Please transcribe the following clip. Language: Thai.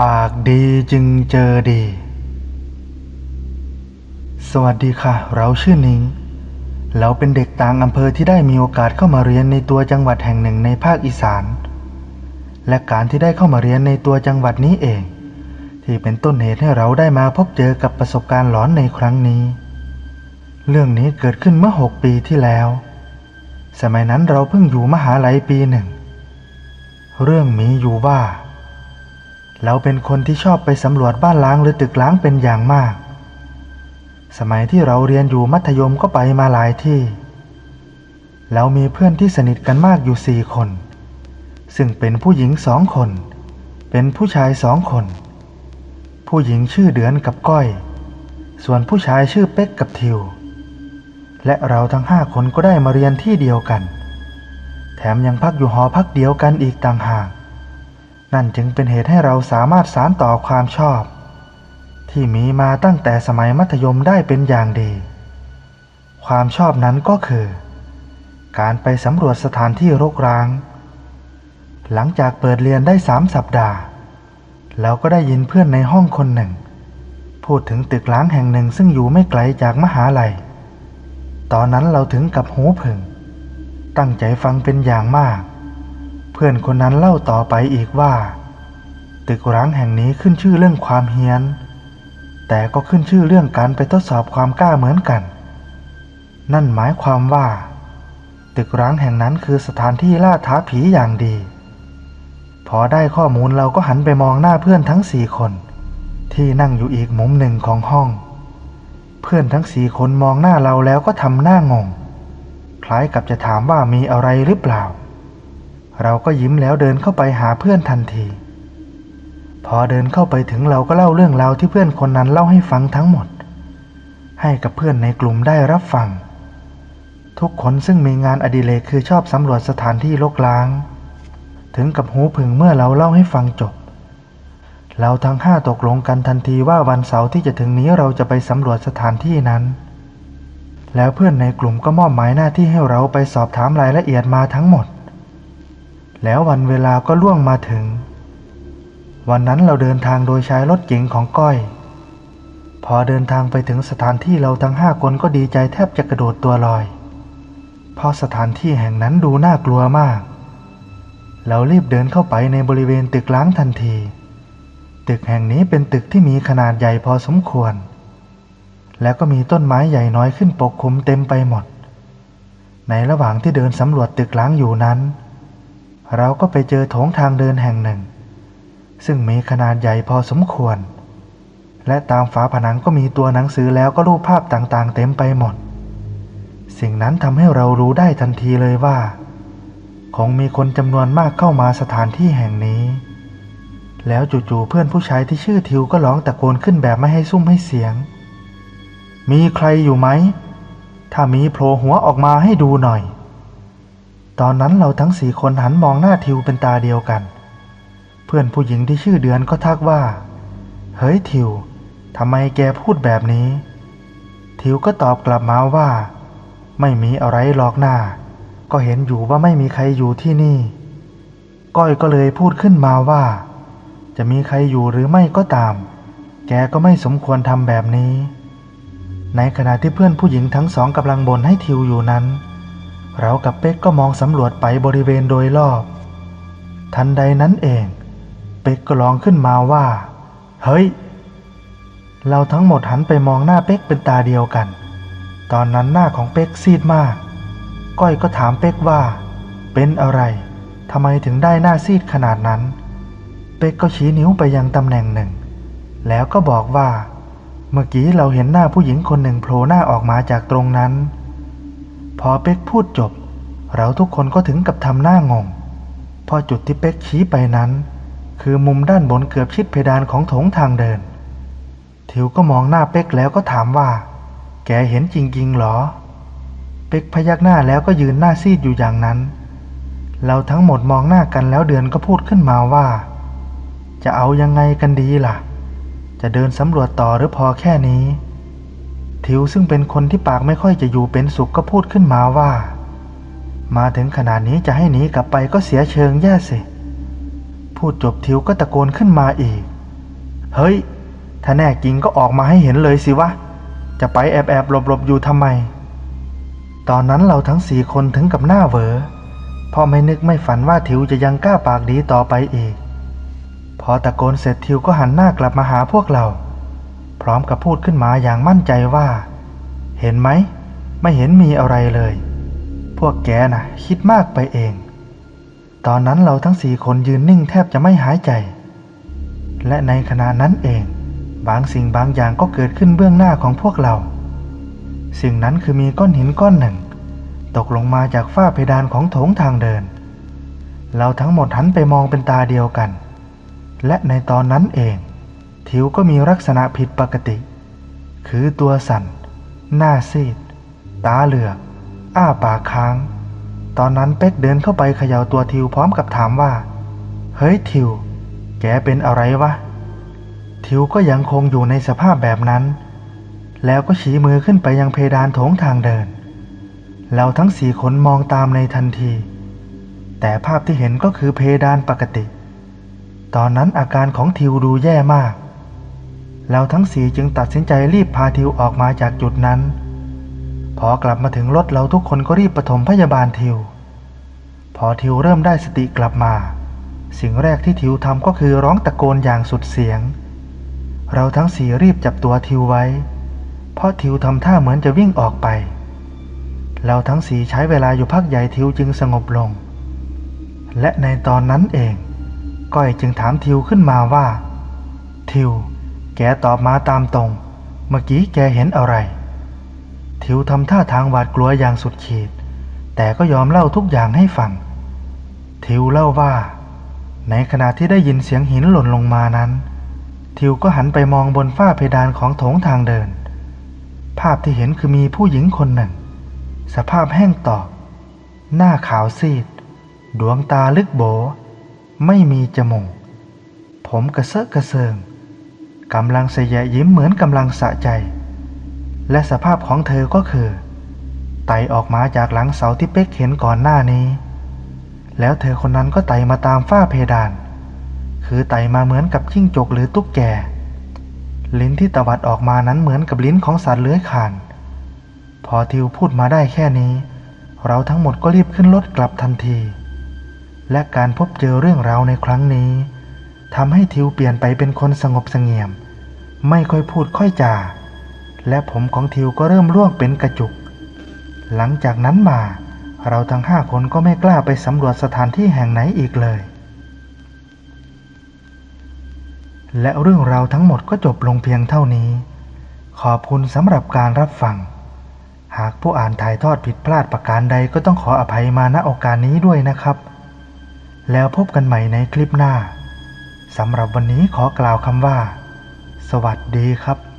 ปากดีจึงเจอดี สวัสดีค่ะ เราชื่อนิงเราเป็นเด็กต่างอำเภอที่ได้มีโอกาสเข้ามาเรียนในตัวจังหวัดแห่งหนึ่งในภาคอีสาน และการที่ได้เข้ามาเรียนในตัวจังหวัดนี้เอง ที่เป็นต้นเหตุให้เราได้มาพบเจอกับประสบการณ์หลอนในครั้งนี้ เรื่องนี้เกิดขึ้นเมื่อหกปีที่แล้ว สมัยนั้นเราเพิ่งอยู่มหาลัยปีหนึ่ง เรื่องมีอยู่ว่า เราเป็นคนที่ชอบไปสำรวจบ้านล้างหรือตึกล้างเป็นอย่างมาก สมัยที่เราเรียนอยู่มัธยมก็ไปมาหลายที่เรามีเพื่อนที่สนิทกันมากอยู่สี่คน ซึ่งเป็นผู้หญิงสองคน เป็นผู้ชายสองคน ผู้หญิงชื่อเดือนกับก้อย ส่วนผู้ชายชื่อเป๊กกับทิว และเราทั้งห้าคนก็ได้มาเรียนที่เดียวกัน แถมยังพักอยู่หอพักเดียวกันอีกต่างหาก นั่นจึงเป็นเหตุให้เราสามารถสานต่อความชอบ ที่มีมาตั้งแต่สมัยมัธยมได้เป็นอย่างดี ความชอบนั้นก็คือ การไปสำรวจสถานที่รกร้าง หลังจากเปิดเรียนได้สามสัปดาห์ เราก็ได้ยินเพื่อนในห้องคนหนึ่ง พูดถึงตึกล้างแห่งหนึ่งซึ่งอยู่ไม่ไกลจากมหาลัย ตอนนั้นเราถึงกับหูผึ่ง ตั้งใจฟังเป็นอย่างมาก พื่อนคนนั้นเล่าต่อไปอีกว่า ตึกร้างแห่งนี้ขึ้นชื่อเรื่องความเฮี้ยน แต่ก็ขึ้นชื่อเรื่องการไปทดสอบความกล้าเหมือนกัน นั่นหมายความว่า ตึกร้างแห่งนั้นคือสถานที่ล่าท้าผีอย่างดี พอได้ข้อมูลเราก็หันไปมองหน้าเพื่อนทั้งสี่คน ที่นั่งอยู่อีกมุมหนึ่งของห้อง เพื่อนทั้งสี่คนมองหน้าเราแล้วก็ทำหน้างง คล้ายกับจะถามว่ามีอะไรหรือเปล่า เราก็ยิ้มแล้วเดินเข้าไปหาเพื่อนทันที พอเดินเข้าไปถึงเราก็เล่าเรื่องราวที่เพื่อนคนนั้นเล่าให้ฟังทั้งหมด ให้กับเพื่อนในกลุ่มได้รับฟัง ทุกคนซึ่งมีงานอดิเรกคือชอบสำรวจสถานที่รกร้าง ถึงกับหูผึ่งเมื่อเราเล่าให้ฟังจบ เราทั้งห้าตกลงกันทันทีว่าวันเสาร์ที่จะถึงนี้เราจะไปสำรวจสถานที่นั้นแล้วเพื่อนในกลุ่มก็มอบหมายหน้าที่ให้เราไปสอบถามรายละเอียดมาทั้งหมด แล้ววันเวลาก็ล่วงมาถึง วันนั้นเราเดินทางโดยใช้รถเก๋งของก้อย พอเดินทางไปถึงสถานที่เราทั้งห้าคนก็ดีใจแทบจะกระโดดตัวลอยเพราะสถานที่แห่งนั้นดูน่ากลัวมาก เรารีบเดินเข้าไปในบริเวณตึกล้างทันที ตึกแห่งนี้เป็นตึกที่มีขนาดใหญ่พอสมควร แล้วก็มีต้นไม้ใหญ่น้อยขึ้นปกคลุมเต็มไปหมด ในระหว่างที่เดินสำรวจตึกล้างอยู่นั้น เราก็ไปเจอโถงทางเดินแห่งหนึ่ง ซึ่งมีขนาดใหญ่พอสมควร และตามฝาผนังก็มีตัวหนังสือแล้วก็รูปภาพต่างๆ เต็มไปหมด สิ่งนั้นทำให้เรารู้ได้ทันทีเลยว่า คงมีคนจำนวนมากเข้ามาสถานที่แห่งนี้ แล้วจู่ๆเพื่อนผู้ชายที่ชื่อทิวก็ร้องตะโกนขึ้นแบบไม่ให้ซุ้มให้เสียง มีใครอยู่ไหม ถ้ามีโผล่หัวออกมาให้ดูหน่อย ตอนนั้นเราทั้งสี่คนหันมองหน้าทิวเป็นตาเดียวกัน เพื่อนผู้หญิงที่ชื่อเดือนก็ทักว่า เฮ้ยทิวทำไมแกพูดแบบนี้ ทิวก็ตอบกลับมาว่า ไม่มีอะไรหรอกหน้า ก็เห็นอยู่ว่าไม่มีใครอยู่ที่นี่ ก้อยก็เลยพูดขึ้นมาว่า จะมีใครอยู่หรือไม่ก็ตาม แกก็ไม่สมควรทำแบบนี้ ในขณะที่เพื่อนผู้หญิงทั้งสองกำลังบ่นให้ทิวอยู่นั้น เรากับเป็กก็มองสำรวจไปบริเวณโดยรอบ ทันใดนั้นเอง เป็กก็ร้องขึ้นมาว่า เฮ้ย เราทั้งหมดหันไปมองหน้าเป็กเป็นตาเดียวกัน ตอนนั้นหน้าของเป็กซีดมาก ก้อยก็ถามเป็กว่า เป็นอะไรทำไมถึงได้หน้าซีดขนาดนั้น เป็กก็ชี้นิ้วไปยังตำแหน่งหนึ่ง แล้วก็บอกว่า เมื่อกี้เราเห็นหน้าผู้หญิงคนหนึ่งโผล่หน้าออกมาจากตรงนั้น พอเป็กพูดจบ เราทุกคนก็ถึงกับทำหน้างงพราะจุดที่เป็กชี้ไปนั้น คือมุมด้านบนเกือบชิดเพดานของโถงทางเดิน ทิวก็มองหน้าเป็กแล้วก็ถามว่า แกเห็นจริงๆหรอ เป็กพยักหน้าแล้วก็ยืนหน้าซีดอยู่อย่างนั้น เราทั้งหมดมองหน้ากันแล้วเดือนก็พูดขึ้นมาว่า จะเอายังไงกันดีล่ะ จะเดินสำรวจต่อหรือพอแค่นี้ ทิวซึ่งเป็นคนที่ปากไม่ค่อยจะอยู่เป็นสุขก็พูดขึ้นมาว่า มาถึงขนาดนี้จะให้หนีกลับไปก็เสียเชิงแย่สิพูดจบทิวก็ตะโกนขึ้นมาอีก เฮ้ย ถ้าแน่จริงก็ออกมาให้เห็นเลยสิวะ จะไปแอบแอบหลบหลบๆอยู่ทำไม ตอนนั้นเราทั้งสี่คนถึงกับหน้าเวอเพราะไม่นึกไม่ฝันว่าทิวจะยังกล้าปากดีต่อไปอีก พอตะโกนเสร็จทิวก็หันหน้ากลับมาหาพวกเรา พร้อมกับพูดขึ้นมาอย่างมั่นใจว่า เห็นไหม ไม่เห็นมีอะไรเลย พวกแกน่ะ คิดมากไปเอง ตอนนั้นเราทั้งสี่คนยืนนิ่งแทบจะไม่หายใจ และในขณะนั้นเอง บางสิ่งบางอย่างก็เกิดขึ้นเบื้องหน้าของพวกเรา สิ่งนั้นคือมีก้อนหินก้อนหนึ่ง ตกลงมาจากฝ้าเพดานของโถงทางเดิน เราทั้งหมดหันไปมองเป็นตาเดียวกัน และในตอนนั้นเอง ทิวก็มีลักษณะผิดปกติ คือตัวสั่น หน้าซีด ตาเหลือก อ้าปากค้าง ตอนนั้นเป็กเดินเข้าไปเขย่าตัวทิวพร้อมกับถามว่า เฮ้ยทิว แกเป็นอะไรวะ ทิวก็ยังคงอยู่ในสภาพแบบนั้น แล้วก็ชี้มือขึ้นไปยังเพดานโถงทางเดิน เราทั้งสี่คนมองตามในทันที แต่ภาพที่เห็นก็คือเพดานปกติ ตอนนั้นอาการของทิวดูแย่มาก เราทั้งสี่จึงตัดสินใจรีบพาทิวออกมาจากจุดนั้น พอกลับมาถึงรถเราทุกคนก็รีบปฐมพยาบาลทิว พอทิวเริ่มได้สติกลับมา สิ่งแรกที่ทิวทำก็คือร้องตะโกนอย่างสุดเสียง เราทั้งสี่รีบจับตัวทิวไว้ เพราะทิวทำท่าเหมือนจะวิ่งออกไป เราทั้งสี่ใช้เวลาอยู่พักใหญ่ทิวจึงสงบลง และในตอนนั้นเอง ก้อยจึงถามทิวขึ้นมาว่า ทิว แกตอบมาตามตรง เมื่อกี้แกเห็นอะไร ทิวทำท่าทางหวาดกลัวอย่างสุดขีด แต่ก็ยอมเล่าทุกอย่างให้ฟัง ทิวเล่าว่า ในขณะที่ได้ยินเสียงหินหล่นลงมานั้น ทิวก็หันไปมองบนฝ้าเพดานของโถงทางเดิน ภาพที่เห็นคือมีผู้หญิงคนหนึ่ง สภาพแห้งตอกหน้าขาวซีด ดวงตาลึกโบ ไม่มีจมูก ผมกระเซาะกระเซิง กำลังเสยยิ้มเหมือนกำลังสะใจ และสภาพของเธอก็คือ ไต่ออกมาจากหลังเสาที่เป๊กเห็นก่อนหน้านี้ แล้วเธอคนนั้นก็ไต่มาตามฝ้าเพดาน คือไต่มาเหมือนกับจิ้งจกหรือตุ๊กแก ลิ้นที่ตวัดออกมานั้นเหมือนกับลิ้นของสัตว์เลื้อยคาน พอทิวพูดมาได้แค่นี้ เราทั้งหมดก็รีบขึ้นรถกลับทันที และการพบเจอเรื่องราวในครั้งนี้ทำให้ทิวเปลี่ยนไปเป็นคนสงบเสงี่ยม ไม่ค่อยพูดค่อยจา และผมของทิวก็เริ่มร่วงเป็นกระจุก หลังจากนั้นมา เราทั้งห้าคนก็ไม่กล้าไปสำรวจสถานที่แห่งไหนอีกเลย และเรื่องราวทั้งหมดก็จบลงเพียงเท่านี้ ขอบคุณสำหรับการรับฟัง หากผู้อ่านถ่ายทอดผิดพลาดประการใดก็ต้องขออภัยมาณโอกาสนี้ด้วยนะครับ แล้วพบกันใหม่ในคลิปหน้าสำหรับวันนี้ขอกล่าวคำว่า สวัสดีครับ